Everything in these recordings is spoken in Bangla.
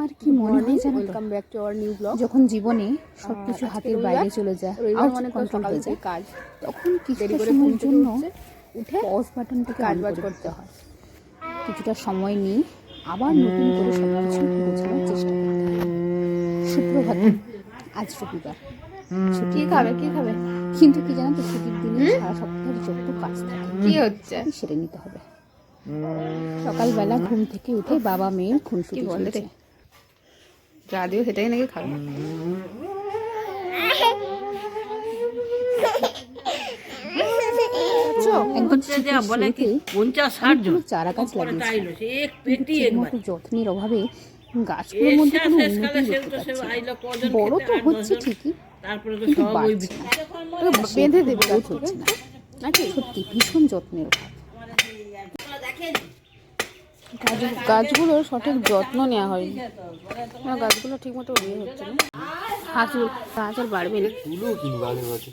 আমার কি মনে হয় জানো welcome back to our new blog যখন জীবনে সবকিছু হাতের বাইরে চলে যায় আউট মানে কন্ট্রোল হয়ে যায় কাজ। তখন কিছুটা করে সময়ের জন্য উঠে পজ বাটনটাকে কাজ বাজ করতে হয়। কিছুটা সময় নিয়ে আবার নতুন করে সব কিছু গোছানোর চেষ্টা করতে হয়। সুপ্রভাত আজ রবিবার। ছুটি খাবে কি খাবে? কিন্তু কি জানো তো ছুটির দিনে সারা সপ্তাহের যত কাজ থাকে কি হচ্ছে? সেরে নিতে হবে। সকালবেলা ঘুম থেকে উঠে বাবা মেয়ের খুনসুটি? চলছে। দিও সেটাই নাকি খাবে? চারা গাছ লাগিয়েছে। ঠিকমতো যত্নের অভাবে গাছগুলোর মধ্যে কোনো উন্নতি দেখতে পাচ্ছি না। আইলো কজন বড় তো হচ্ছে ঠিকই তারপরে কিন্তু বাড়ছে না বেঁধে দেবে গ্রোথ হচ্ছে না। নাকি? সত্যি ভীষণ যত্নের অভাব। গাছ গাছগুলো সঠিক যত্ন নেওয়া হয়নি। গাছগুলো ঠিক মতো ইয়ে হচ্ছে না। হাঁস গাছ আর বাড়বে না। বছর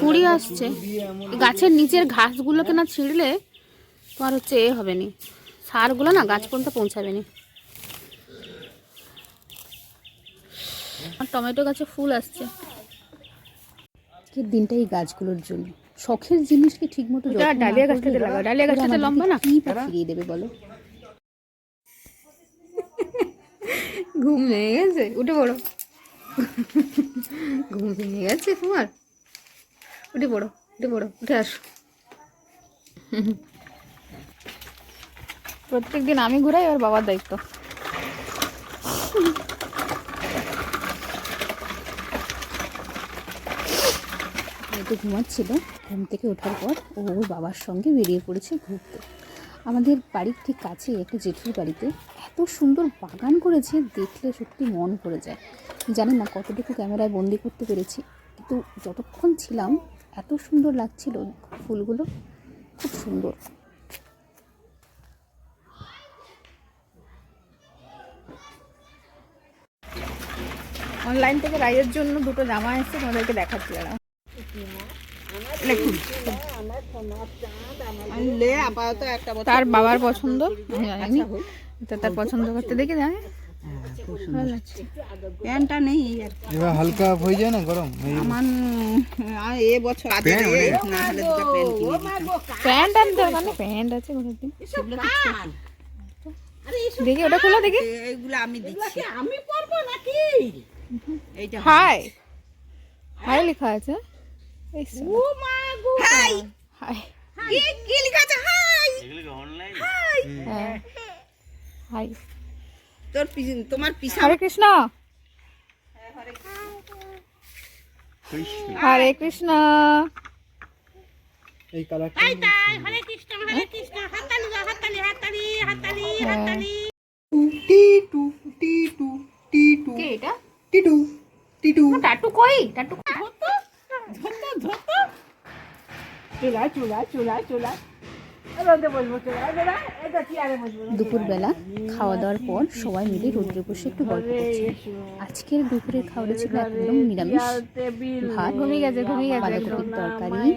কুড়ি আসছে। গাছের নিচের ঘাসগুলোকে না ছিঁড়লে তোমার হচ্ছে এ হবে নি সারগুলো না গাছ পর্যন্ত পৌঁছাবে নি আর টমেটো গাছে ফুল আসছে। দিনটা এই গাছগুলোর জন্য। শখের জিনিসকে ঠিক মতো ওটা ডালিয়া গাছটাতে লাগাও, ডালিয়া গাছটাতে লম্বা না? কি ফিরিয়ে দেবে বলো? ঘুম ভেঙে গেছে? উঠে পড়ো। ঘুম ভেঙে গেছে তোমার? উঠে পড়ো উঠে পড়ো উঠে আসো। প্রত্যেক দিন আমি ঘুরাই আর বাবার দায়িত্ব। তো ঘুমাচ্ছিল, ঘুম থেকে ওঠার পর ও ওর বাবার সঙ্গে বেরিয়ে পড়েছে ঘুরতে। আমাদের বাড়ির ঠিক কাছে একটা জেঠুর বাড়িতে এত সুন্দর বাগান করেছে, দেখলে সত্যি মন পড়ে যায়। জানি না কতটুকু ক্যামেরায় বন্দি করতে পেরেছি, কিন্তু যতক্ষণ ছিলাম এত সুন্দর লাগছিল ফুলগুলো, খুব সুন্দর। অনলাইন থেকে রাইয়ের জন্য দুটো জামা এসছে, তোমাদেরকে দেখাচ্ছি, দাঁড়াও। তার বাবার পছন্দ? জানি তার পছন্দ করতে দেখে লাগছে প্যান্টটা নেই এবার হালকা হয়ে যায় না গরম? আমার এ বছর আগে না হলে দুটো প্যান্ট কিনে। প্যান্ট আছে কোনো দিন দেখি ওটা খোলা দেখি। এইগুলো আমি দিচ্ছি। আমি পরবো নাকি? এইটা হাই হাই লেখা আছে। হাই। হাই। কি কি লেখা আছে হাই। হাই। তোর পিছন- তোমার পিছন। হরে কৃষ্ণ। হরে কৃষ্ণ। এই কালারটা হ্যাঁ। টি টু টি টু টি টু কে এটা? টিটু টিটু টাটু কই? টাটু চুলা চুলা চুলা চুলা রোদে বসবো চুলা চুলা এটা চেয়ারে বসবো দুপুরবেলা খাওয়া দাওয়ার পর সবাই মিলে রোদ্রে বসে একটু গল্প করছি। আজকের দুপুরের খাওয়া ছিল একদম নিরামিষ। ভাত ঘুমিয়ে গেছে ঘুমিয়ে গেছে। বাঁধাকপির তরকারি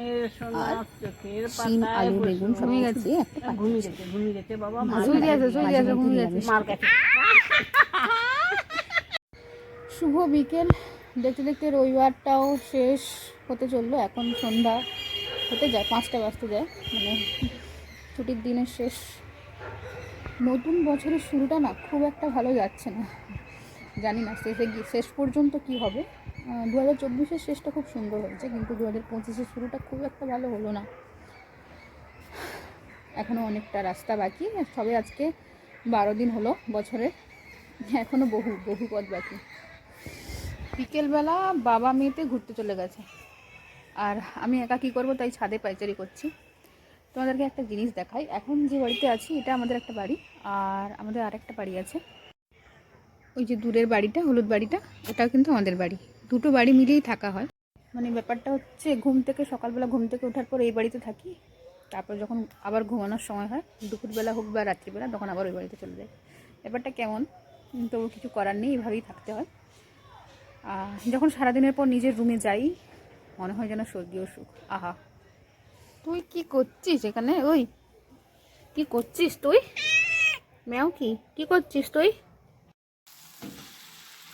আর শিম আলু বেগুন সব দিয়ে একটা পাটি ঘুমিয়ে গেছে ঘুমিয়ে গেছে বাবা। গেছে গেছে ঘুমিয়ে গেছে মার কাছে। শুভ বিকেল। দেখতে দেখতে রবিবারটাও শেষ হতে চলল। এখন সন্ধ্যা। হতে যায়, পাঁচটা বাজতে যায়। মানে ছুটির দিনের শেষ, নতুন বছরের শুরুটা না খুব একটা ভালো যাচ্ছে না। জানি না শেষে গিয়ে, শেষ পর্যন্ত কি হবে। দু হাজার চব্বিশের শেষটা খুব সুন্দর হয়েছে, কিন্তু দু হাজার পঁচিশের শুরুটা খুব একটা ভালো হলো না। এখনও অনেকটা রাস্তা বাকি সবে আজকে বারো দিন হলো বছরের। এখনও বহু বহু পথ বাকি। বিকেলবেলা বাবা মেয়েতে ঘুরতে চলে গেছে। আর আমি একা কী করব, তাই ছাদে পাইচারি করছি। তোমাদেরকে একটা জিনিস দেখাই। এখন যে বাড়িতে আছি, এটা আমাদের একটা বাড়ি, আর আমাদের আরেকটা বাড়ি আছে। ওই যে দূরের বাড়িটা, হলুদ বাড়িটা, ওটাও কিন্তু আমাদের বাড়ি। দুটো বাড়ি মিলেই থাকা হয়। মানে ব্যাপারটা হচ্ছে, ঘুম থেকে সকালবেলা ঘুম থেকে ওঠার পর এই বাড়িতে থাকি। তারপর যখন আবার ঘুমানোর সময় হয়, দুপুরবেলা হোক বা রাত্রিবেলা, তখন আবার ওই বাড়িতে চলে যায় ব্যাপারটা কেমন? তবু কিছু করার নেই, এভাবেই থাকতে হয়। আর যখন সারাদিনের পর নিজের রুমে যাই মনে হয় যেন স্বর্গীয় সুখ। আহা। তুই কি করছিস এখানে? ওই কি করছিস তুই? ম্যাও কি কি করছিস তুই?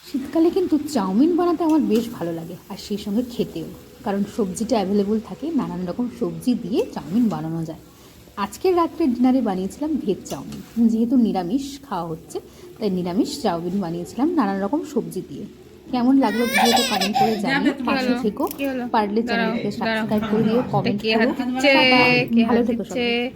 শীতকালে কিন্তু চাউমিন বানাতে আমার বেশ ভালো লাগে আর সেই সঙ্গে খেতেও। কারণ সবজিটা অ্যাভেলেবল থাকে নানান রকম সবজি দিয়ে চাউমিন বানানো যায়। আজকের রাত্রে ডিনারে বানিয়েছিলাম ভেজ চাউমিন। যেহেতু নিরামিষ খাওয়া হচ্ছে তাই নিরামিষ চাউমিন বানিয়েছিলাম নানান রকম সবজি দিয়ে। কেমন লাগল ভিডিওটা কমেন্ট করে জানিও। পাশে? থেকো। পারলে চ্যানেলকে সাবস্ক্রাইব করে দিও কমেন্ট করো। ভালো থেকো সবাই।